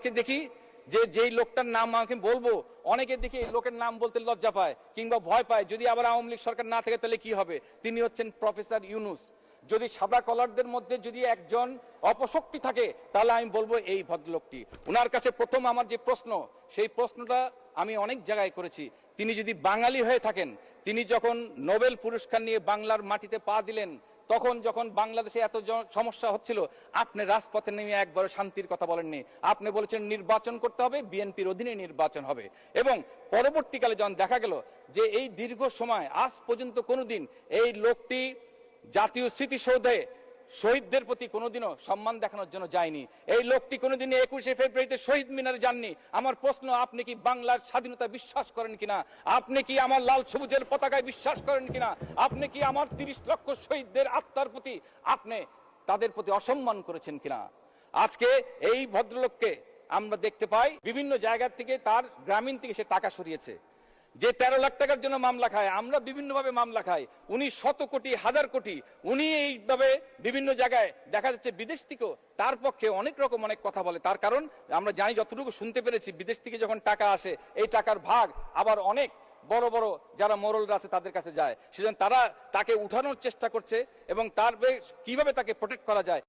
আজকে দেখি যে যেই লোকটার নাম আমাকে বলব, অনেকে দেখি এই লোকের নাম বলতে লজ্জা পায় কিংবা ভয় পায়। যদি আবার আওয়ামী লীগ সরকার না থাকে, তাহলে কি হবে? তিনি হচ্ছেন প্রফেসর ইউনুস। যদি সাদা কলারদের মধ্যে যদি একজন অপশক্তি থাকে, তাহলে আমি বলব এই ভদ্রলোকটি। ওনার কাছে প্রথম আমার যে প্রশ্ন, সেই প্রশ্নটা আমি অনেক জায়গায় করেছি। তিনি যদি বাঙালি হয়ে থাকেন, তিনি যখন নোবেল পুরস্কার নিয়ে বাংলার মাটিতে পা দিলেন তখন যখন বাংলাদেশে এত সমস্যা হচ্ছিল, আপনি রাজপথে নেমে একবার শান্তির কথা বলেননি। আপনি বলেছেন নির্বাচন করতে হবে, বিএনপির অধীনে নির্বাচন হবে। এবং পরবর্তীকালে যখন দেখা গেল যে এই দীর্ঘ সময়, আজ পর্যন্ত কোনোদিন এই লোকটি জাতীয় স্মৃতিসৌধে শহীদদের প্রতি কোনোদিনও সম্মান দেখানোর জন্য যায়নি। এই লোকটি কোনোদিন একুশে ফেব্রুয়ারিতে শহীদ মিনারে যাননি। আমার প্রশ্ন, আপনি কি বাংলার স্বাধীনতা বিশ্বাস করেন কিনা? আপনি কি আমার লাল সবুজের পতাকায় বিশ্বাস করেন কিনা? আপনি কি আমার তিরিশ লক্ষ শহীদদের আত্মার প্রতি আপনি তাদের প্রতি অসম্মান করেছেন কিনা? আজকে এই ভদ্রলোককে আমরা দেখতে পাই। বিভিন্ন জায়গা থেকে তার গ্রামীণ থেকে সে টাকা সরিয়েছে। যে তেরো লাখ টাকার জন্য মামলা খায়, আমরা বিভিন্ন ভাবে মামলা খাই। উনি শত কোটি, হাজার কোটি, উনি এইভাবে বিভিন্ন জায়গায় দেখা যাচ্ছে বিদেশ থেকেও তার পক্ষে অনেক রকম অনেক কথা বলে। তার কারণ, আমরা জানি যতটুকু শুনতে পেরেছি, বিদেশ থেকে যখন টাকা আসে, এই টাকার ভাগ আবার অনেক বড় বড় যারা মোরলরা আছে তাদের কাছে যায়। সেজন্য তারা তাকে উঠানোর চেষ্টা করছে এবং তার কীভাবে তাকে প্রোটেক্ট করা যায়।